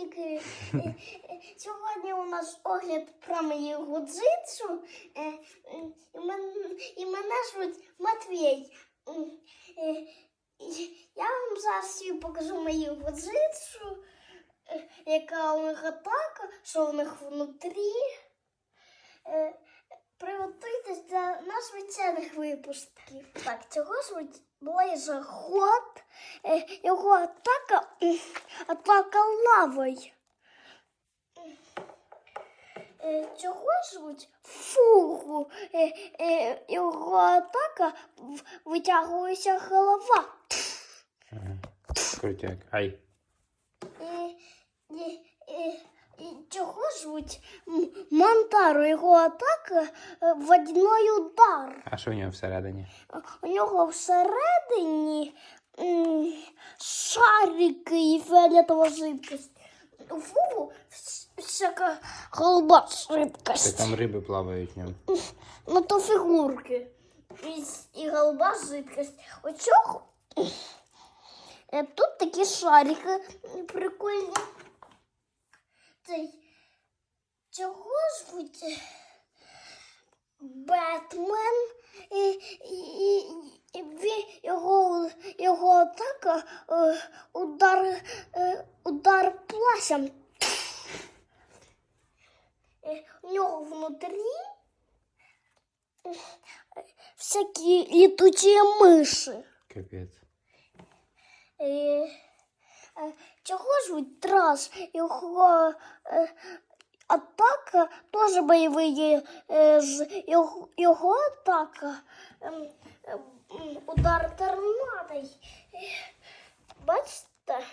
Привітик! Е, е, Сьогодні у нас огляд про мою гудзицу. Е, І мене звуть Матвій. Я вам зараз покажу мою гудзицу, е, яка у них атака, що у них внутрі. До випусків. Так, цього Блейза Хот. Е, Його атака атака лавою. Е, Цього звуть фугу. Е, Його атака витягується голова. Крутяк. Ай. І, і, і, і цього звуть М- Монтару. Його атака е, водяний удар. А що у нього всередині? У нього всередині шарики і фіолетова жидкость. У фугу всяка голуба Це там риби плавають в ньому. Ну то фігурки. І, і голуба жидкость. У цього е, тут такі шарики прикольні. Цей цього звуть е, Бетмен. І, і, і його, його атака е, удар, е, удар плащем. Е, У нього внутрі всякі літучі миші. Капець. Чого звуть трас? Його е, атака теж бойовий. Е, його, його атака ем, ем, удар торнадо. Е, Бачите?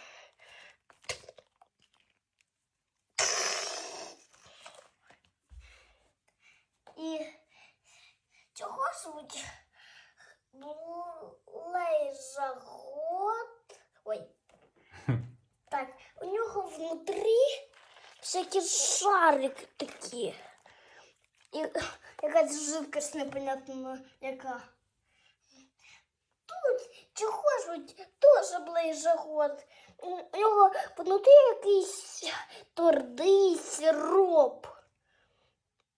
І цього звуть Лейзагод. Ой. Так, у нього внутрі всякі шарики такі. І якась жидкость непонятна яка. Тут ж теж ближагод. У нього внутрі якийсь твердий сироп.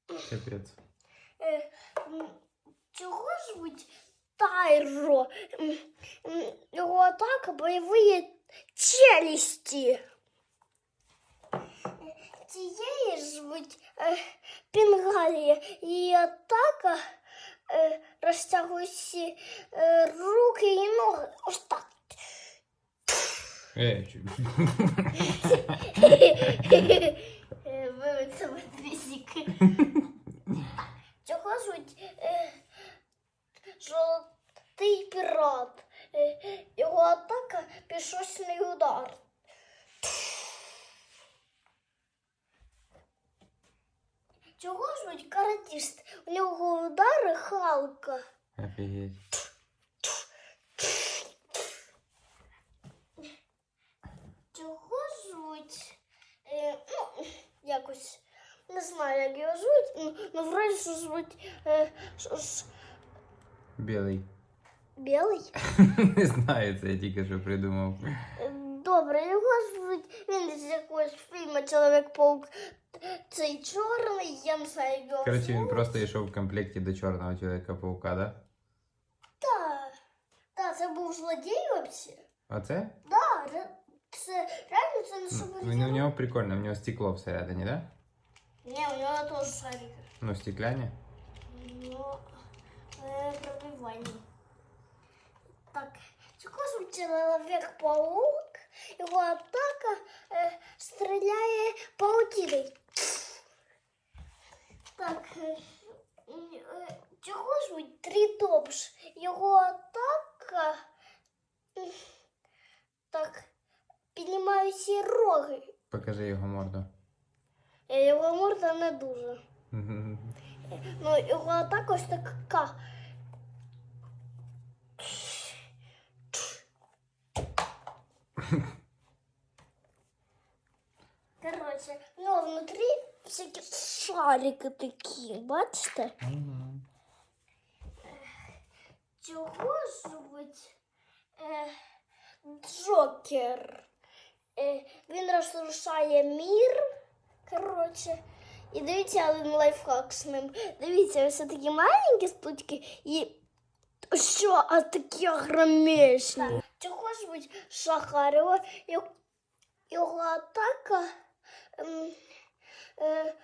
Капець. Е, Чого звуть Тайро? Його атака бойові челюсті. Е, Цієї звуть е, Пінгалія. Її атака е, розтягує всі е, руки і ноги. Ось так. Е, чу- Е, Вивиться Матвісік. Цього звуть е, Жовтий пірат. Е, Його атака пішочний удар. Чого звуть каратіст? У нього удари халка. Офігеть. Чого звуть? Е, ну, якось не знаю, як його звуть. Ну, ну вроді що звуть е, що ж, Білий. білий. Не знаю, це я тільки що придумав. Добре, його звуть. Він з якогось фільму Чоловік-паук. Цей чорний, я не знаю, як його. Коротше, він звуть. просто йшов в комплекті до чорного чоловіка паука, да? Так. Так, це був злодій взагалі. Оце? Так, ре- це реально це не Ну, супер. Він у нього прикольно, в нього стекло всередині, да? Ні, у нього теж шарики. Ну, стекляні. Ну, е, пробивання. Так, цього звуть Чоловік-паук. Його атака всі роги. Покажи його морду. Е, Його морда не дуже. Ну, його атака ось така. Короче, у нього внутрі всякі шарики такі, бачите? Мгм. Чого звуть е, Джокер? Е, він розрушає мір. Коротше. І дивіться один лайфхак з ним. Дивіться, ось такі маленькі штучки і що, а такі огромнішні. Чого ж бути Шахарова? Його, атака ем, е,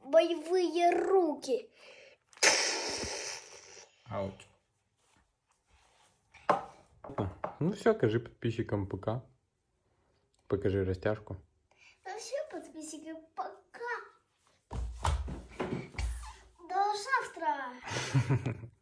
бойові руки. Ауч. Ну все, кажи подписчикам пока. Покажи растяжку. Ну все, подписчики, пока. До завтра.